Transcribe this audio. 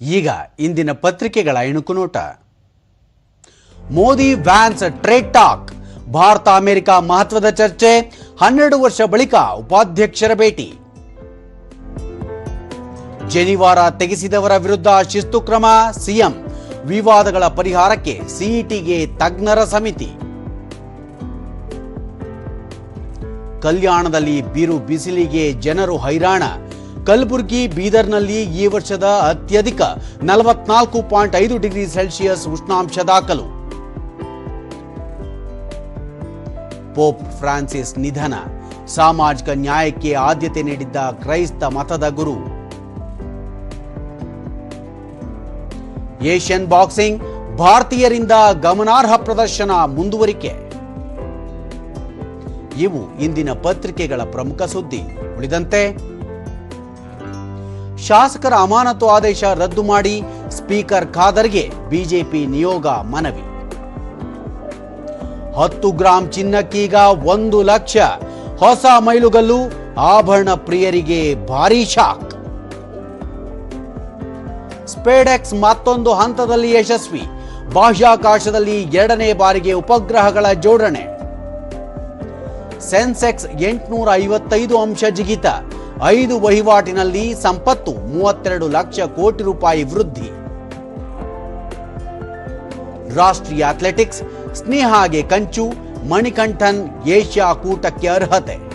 ಈಗ ಇಂದಿನ ಪತ್ರಿಕೆಗಳ ಇಣುಕು ನೋಟ Modi Vance trade talk. Bharat America ಮಹತ್ವದ ಚರ್ಚೆ. ಹನ್ನೆರಡು ವರ್ಷ ಬಳಿಕ ಉಪಾಧ್ಯಕ್ಷರ ಭೇಟಿ. ಜನಿವಾರ ತೆಗೆಸಿದವರ ವಿರುದ್ಧ ಶಿಸ್ತು ಕ್ರಮ, ಸಿಎಂ. ವಿವಾದಗಳ ಪರಿಹಾರಕ್ಕೆ ಸಿಇಟಿಗೆ ತಜ್ಞರ ಸಮಿತಿ. ಕಲ್ಯಾಣದಲ್ಲಿ ಬಿರು ಬಿಸಿಲಿಗೆ ಜನರು ಹೈರಾಣ. ಕಲಬುರಗಿ ಬೀದರ್ನಲ್ಲಿ ಈ ವರ್ಷದ ಅತ್ಯಧಿಕ ನಲವತ್ನಾಲ್ಕು ಪಾಯಿಂಟ್ ಐದು ಡಿಗ್ರಿ ಸೆಲ್ಸಿಯಸ್ ಉಷ್ಣಾಂಶ ದಾಖಲು. ಪೋಪ್ ಫ್ರಾನ್ಸಿಸ್ ನಿಧನ, ಸಾಮಾಜಿಕ ನ್ಯಾಯಕ್ಕೆ ಆದ್ಯತೆ ನೀಡಿದ್ದ ಕ್ರೈಸ್ತ ಮತದ ಗುರು. ಏಷ್ಯನ್ ಬಾಕ್ಸಿಂಗ್, ಭಾರತೀಯರಿಂದ ಗಮನಾರ್ಹ ಪ್ರದರ್ಶನ ಮುಂದುವರಿಕೆ. ಇವು ಇಂದಿನ ಪತ್ರಿಕೆಗಳ ಪ್ರಮುಖ ಸುದ್ದಿ. ಉಳಿದಂತೆ ಶಾಸಕರ ಅಮಾನತು ಆದೇಶ ರದ್ದು ಮಾಡಿ ಸ್ಪೀಕರ್ ಖಾದರ್ಗೆ ಬಿಜೆಪಿ ನಿಯೋಗ ಮನವಿ. ಹತ್ತು ಗ್ರಾಂ ಚಿನ್ನಕ್ಕೀಗ ಒಂದು ಲಕ್ಷ. ಹೊಸ ಮೈಲುಗಲ್ಲು ಆಭರಣ ಪ್ರಿಯರಿಗೆ ಭಾರೀ ಶಾಕ್. ಸ್ಪೇಡೆಕ್ಸ್ ಮತ್ತೊಂದು ಹಂತದಲ್ಲಿ ಯಶಸ್ವಿ. ಬಾಹ್ಯಾಕಾಶದಲ್ಲಿ ಎರಡನೇ ಬಾರಿಗೆ ಉಪಗ್ರಹಗಳ ಜೋಡಣೆ. ಸೆನ್ಸೆಕ್ಸ್ ಎಂಟುನೂರ ಐವತ್ತೈದು ಅಂಶ ಜಿಗಿತ. ಐದು ವಹಿವಾಟಿನಲ್ಲಿ ಸಂಪತ್ತು, ಮೂವತ್ತೆರಡು ಲಕ್ಷ ಕೋಟಿ ರೂಪಾಯಿ ವೃದ್ಧಿ. ರಾಷ್ಟ್ರೀಯ ಅಥ್ಲೆಟಿಕ್ಸ್, ಸ್ನೇಹಾಗೆ ಕಂಚು, ಮಣಿಕಂಠನ್ ಏಷ್ಯಾ ಕೂಟಕ್ಕೆ ಅರ್ಹತೆ.